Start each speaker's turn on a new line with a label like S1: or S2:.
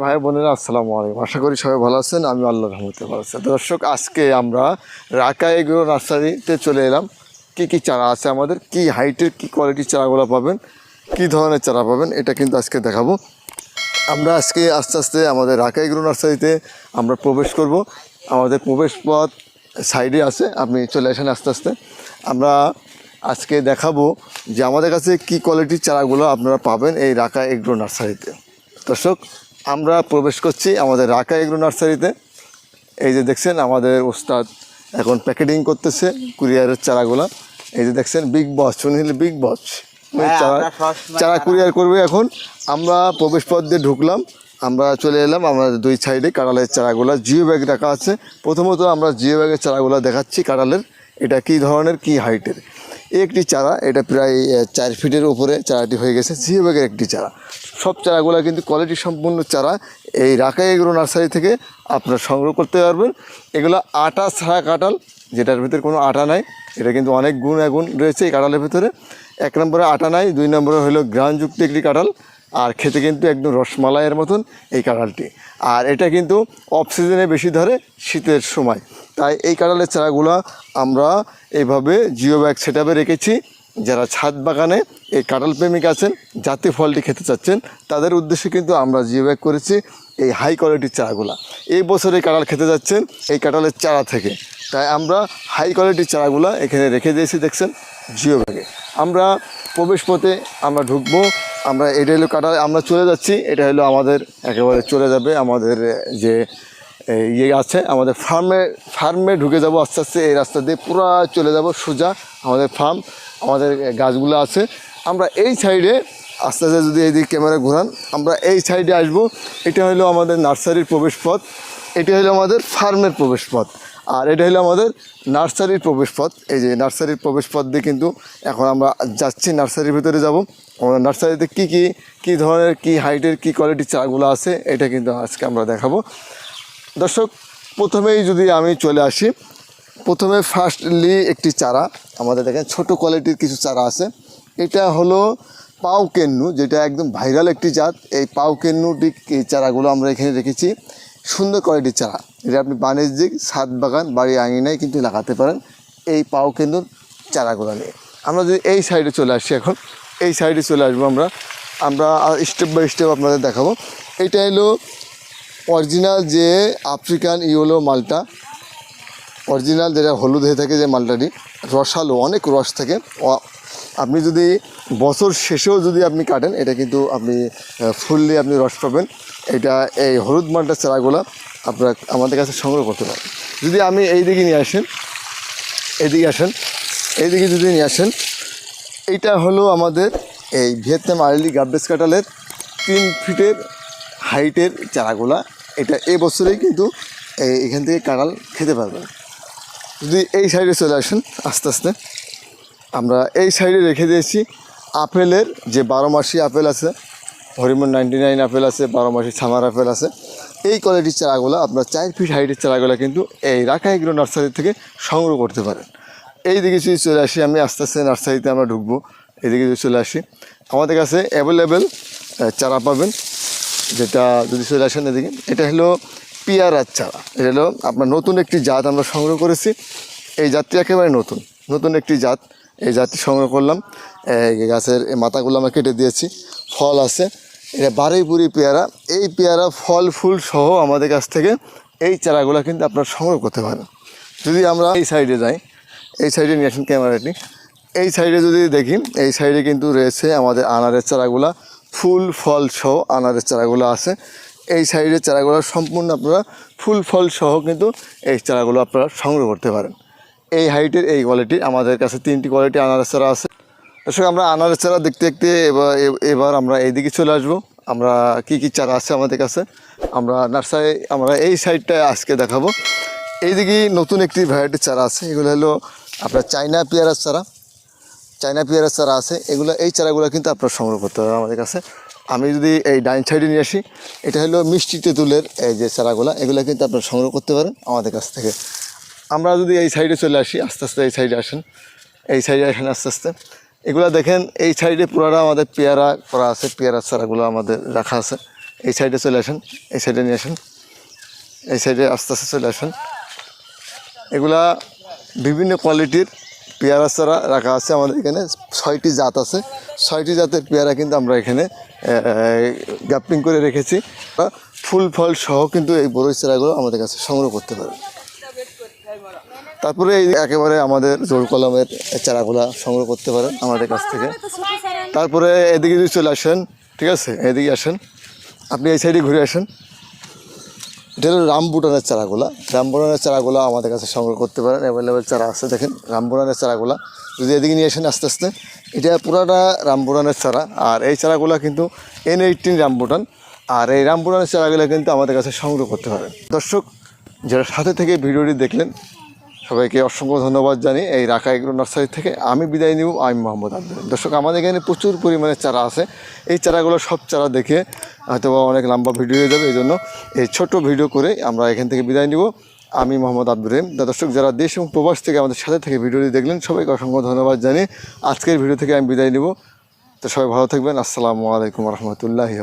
S1: ভাই বোনেরা, আসসালামু আলাইকুম। আশা করি সবাই ভালো আছেন আমি আল্লাহ রহমতে ভালো আছি। দর্শক, আজকে আমরা রাকা এগ্রো নার্সারিতে চলে এলাম। কি কি চারা আছে আমাদের? কি হাইটের, কি কোয়ালিটির চারাগুলো পাবেন? কি ধরনের চারা পাবেন? এটা কিন্তু আজকে দেখাবো। আমরা আজকে আস্তে আস্তে আমাদের রাকা এগ্রো নার্সারিতে আমরা প্রবেশ করব। আমাদের প্রবেশ পথ সাইডে আছে, আপনি চলে আসেন আস্তে আস্তে। আমরা আজকে দেখাবো যে আমাদের কাছে কি কোয়ালিটির চারাগুলো আপনারা পাবেন এই রাকা এগ্রো নার্সারিতে। দর্শক আমরা প্রবেশ করছি আমাদের রাকা এগ্রো নার্সারিতে। এই যে দেখছেন আমাদের ওস্তাদ এখন প্যাকেটিং করতেছে কুরিয়ারের চারাগুলা। এই যে দেখছেন big boss Sunil big boss?
S2: হ্যাঁ,
S1: চারা চারা কুরিয়ার করবে এখন। আমরা প্রবেশ পথ দিয়ে ঢুকলাম আমরা চলে এলাম আমাদের দুই সাইডে কাঁড়ালের চারাগুলা। জিও ব্যাগ রাখা আছে। প্রথমত আমরা জিও ব্যাগের চারাগুলা দেখাচ্ছি কাঁড়ালের এটা কি ধরনের কি হাইটের। এই একটি চারা এটা প্রায় চার ফিটের উপরে চারাটি হয়ে গেছে। জিও ব্যাগের একটি চারা। সব চারাগুলো কিন্তু কোয়ালিটি সম্পূর্ণ চারা এই রাকাই এগুলো নার্সারি থেকে আপনারা সংগ্রহ করতে পারবেন। এগুলো আটা ছাড়া কাঁঠাল, যেটার ভিতরে কোনো আটা নাই, এটা কিন্তু অনেক গুণ এগুণ রয়েছে এই কাঁঠালের ভিতরে। এক নম্বরে আটা নাই, দুই নম্বরে হলো গ্রানযুক্ত একটি কাঁঠাল, আর খেতে কিন্তু একদম রসমালাইয়ের মতন এই কাঁঠালটি। আর এটা কিন্তু অফ সিজনে বেশি ধরে শীতের সময়। তাই এই কাঁঠালের চারাগুলো আমরা এইভাবে জিও ব্যাগ সেট রেখেছি। যারা ছাদ বাগানে এই কাঁঠাল প্রেমিক আছেন, জাতীয় ফলটি খেতে চাচ্ছেন, তাদের উদ্দেশ্যে কিন্তু আমরা জিও ব্যাগ করেছি এই হাই কোয়ালিটির চারাগুলা। এই বছর এই কাঁঠাল খেতে যাচ্ছেন এই কাঁঠালের চারা থেকে। তাই আমরা হাই কোয়ালিটির চারাগুলা এখানে রেখে দিয়েছি, দেখছেন, জিও ব্যাগে। আমরা প্রবেশ পথে আমরা ঢুকবো, আমরা এটা হলো কাটা আমরা চলে যাচ্ছি, এটা হলো আমাদের একেবারে চলে যাবে, আমাদের যে ইয়ে আছে, আমাদের ফার্মে ফার্মে ঢুকে যাব আস্তে আস্তে এই রাস্তা দিয়ে, পুরো চলে যাব সোজা আমাদের ফার্ম আমাদের গাছগুলো আছে। আমরা এই সাইডে আস্তে আস্তে যদি এইদিকে ক্যামেরা ঘোরান, আমরা এই সাইডে আসব। এটা হলো আমাদের নার্সারির প্রবেশ পথ এটা হলো আমাদের ফার্মের প্রবেশ পথ আর এটা হলো আমাদের নার্সারির প্রবেশ পথ এই যে নার্সারির প্রবেশ পথ দিয়ে কিন্তু এখন আমরা যাচ্ছি, নার্সারির ভিতরে যাব। আমাদের নার্সারিতে কী কী কী ধরনের, কী হাইটের কী কোয়ালিটির চারাগুলো আছে, এটা কিন্তু আজকে আমরা দেখাবো। দর্শক, প্রথমেই যদি আমি চলে আসি, প্রথমে ফার্স্টলি একটি চারা। আমাদের দেখেন, ছোট কোয়ালিটির কিছু চারা আছে। এটা হলো পাও কেন্নু, যেটা একদম ভাইরাল একটি জাত। এই পাও কেন্নুটি এই চারাগুলো আমরা এখানে রেখেছি। সুন্দর কোয়ালিটির চারা। এটা আপনি বাণিজ্যিক ছাদ বাগান, বাড়ি আঙিনায় কিন্তু লাগাতে পারেন এই পাও কেন্নুর চারাগুলো নিয়ে। আমরা যদি এই সাইডে চলে আসি এখন, এই সাইডে চলে আসব আমরা। আমরা স্টেপ বাই স্টেপ আপনাদের দেখাবো। এটা হলো অরিজিনাল যে আফ্রিকান ইয়েলো মালটা অরিজিনাল যেটা হলুদ হয়ে থাকে যে মালটাটি রসালো, অনেক রস থাকে। আপনি যদি বছর শেষেও যদি আপনি কাটেন, এটা কিন্তু আপনি ফুললি আপনি রস পাবেন। এটা এই হলুদ মালটার চারাগুলো আপনার আমাদের কাছে সংগ্রহ করতে পারেন। যদি আমি এই দিকে নিয়ে আসেন, এইদিকে আসেন, এইদিকে যদি নিয়ে আসেন, এইটা হলো আমাদের এই ভিয়েতনাম আর্লি গার্বেজ কাটালের তিন ফিটের হাইটের চারাগুলা। এটা এবছরেই কিন্তু এখান থেকে কাঁঠাল খেতে পারবেন। যদি এই সাইডে চলে আসেন, আস্তে আস্তে, আমরা এই সাইডে রেখে দিয়েছি আপেলের যে বারো মাসি আপেল আছে হরিমন নাইনটি নাইন আপেল আছে, বারো মাসি ছামার আপেল আছে, এই কোয়ালিটির চারাগুলো, আপনার চার ফিট হাইটের চারাগুলো কিন্তু এই রাখা এগুলো নার্সারি থেকে সংগ্রহ করতে পারেন। এই দিকে যদি চলে আসি, আমি আস্তে আস্তে নার্সারিতে আমরা ঢুকবো এদিকে যদি চলে আসি, আমাদের কাছে অ্যাভেলেবেল চারা পাবেন, যেটা যদি চলে আসেন এদিকে, এটা হলো পিয়ারার চারা। এটা হলো আপনার নতুন একটি জাত আমরা সংগ্রহ করেছি। এই জাতটি একেবারে নতুন। নতুন একটি জাত। এই জাতটি সংগ্রহ করলাম। এই গাছের মাথাগুলো আমরা কেটে দিয়েছি। ফল আছে। এটা বারুইপুরি পেয়ারা। এই পেয়ারা ফল, ফুল সহ আমাদের কাছ থেকে এই চারাগুলো কিন্তু আপনারা সংগ্রহ করতে পারেন। যদি আমরা এই সাইডে যাই, এই সাইডে নিয়ে আসেন ক্যামেরাটি এই সাইডে যদি দেখি, এই সাইডে কিন্তু রয়েছে আমাদের আনারের চারাগুলা। ফুল, ফল সহ আনারের চারাগুলো আছে। এই সাইডের চারাগুলো সম্পূর্ণ আপনারা ফুল ফল সহ কিন্তু এই চারাগুলো আপনারা সংগ্রহ করতে পারেন। এই হাইটের এই কোয়ালিটি আমাদের কাছে তিনটি কোয়ালিটি আনারের চারা আছে। দর্শক, আমরা আনারের চারা দেখতে দেখতে এবার এবার আমরা এইদিকে চলে আসব। আমরা কি কি চারা আছে আমাদের কাছে? আমরা নার্সারি, আমরা এই সাইডটায় আজকে দেখাবো। এইদিকে নতুন একটি ভ্যারাইটির চারা আছে। এগুলো হলো আপনার চাইনা পেয়ারার চারা। চাইনা পেয়ারার চারা আছে। এগুলো, এই চারাগুলো কিন্তু আপনার সংগ্রহ করতে হবে আমাদের কাছে। আমি যদি এই ডাইন সাইডে নিয়ে আসি, এটা হলো মিষ্টি তেঁতুলের এই যে চারাগুলো, এগুলো কিন্তু আপনারা সংগ্রহ করতে পারেন আমাদের কাছ থেকে। আমরা যদি এই সাইডে চলে আসি, আস্তে আস্তে এই সাইডে আসেন, এই সাইডে আসেন আস্তে আস্তে। এগুলো দেখেন, এই সাইডে পুরাটা আমাদের পেয়ারা করা আছে পেয়ারার চারাগুলো আমাদের রাখা আছে। এই সাইডে চলে আসেন, এই সাইডে নিয়ে আসেন, এই সাইডে আস্তে আস্তে চলে আসেন। এগুলা বিভিন্ন কোয়ালিটির পেয়ারা চারা রাখা আছে আমাদের এখানে। ছয়টি জাত আছে। ছয়টি জাতের পেয়ারা কিন্তু আমরা এখানে গ্যাপিং করে রেখেছি। ফুল ফল সহ কিন্তু এই বড়ই চারাগুলো আমাদের কাছে সংগ্রহ করতে পারেন তারপরে এই একেবারে আমাদের জোর কলমের চারাগুলা সংগ্রহ করতে পারেন আমাদের কাছ থেকে। তারপরে এদিকে যদি চলে আসেন, ঠিক আছে? এদিকে আসেন। আপনি এই সাইডে ঘুরে আসেন। এটা হলো রামবুটানের চারাগুলা। রামবুটানের চারাগুলো আমাদের কাছে সংগ্রহ করতে পারেন অ্যাভেলেবেল চারা আছে, দেখেন, রামবুটানের চারাগুলা। যদি এদিকে নিয়ে আসেন আস্তে আস্তে, এটা পুরাটা রামবুটানের চারা। আর এই চারাগুলা কিন্তু এন এইটিন রামবুটান। আর এই রামবুটানের চারাগুলো কিন্তু আমাদের কাছে সংগ্রহ করতে পারেন। দর্শক, যারা সাথে থেকে ভিডিওটি দেখলেন সবাইকে অসংখ্য ধন্যবাদ জানি এই রাখা এগুলো নার্সারি থেকে। আমি বিদায় নিব, আমি মোহাম্মদ আব্দুল। দর্শক, আমাদের এখানে প্রচুর পরিমাণে চারা আছে। এই চারাগুলো সব চারা দেখে হয়তো অনেক লম্বা ভিডিও হয়ে যাবে এই জন্য এই ছোট ভিডিও করে আমরা এখান থেকে বিদায় নিব। আমি মোহাম্মদ আব্দুল রহিম। দর্শক, যারা দেশ এবং প্রবাস থেকে আমাদের সাথে থেকে ভিডিওটি দেখলেন, সবাইকে অসংখ্য ধন্যবাদ জানি। আজকের ভিডিও থেকে আমি বিদায় নিব। তো সবাই ভালো থাকবেন। আসসালামু আলাইকুম রহমতুল্লাহি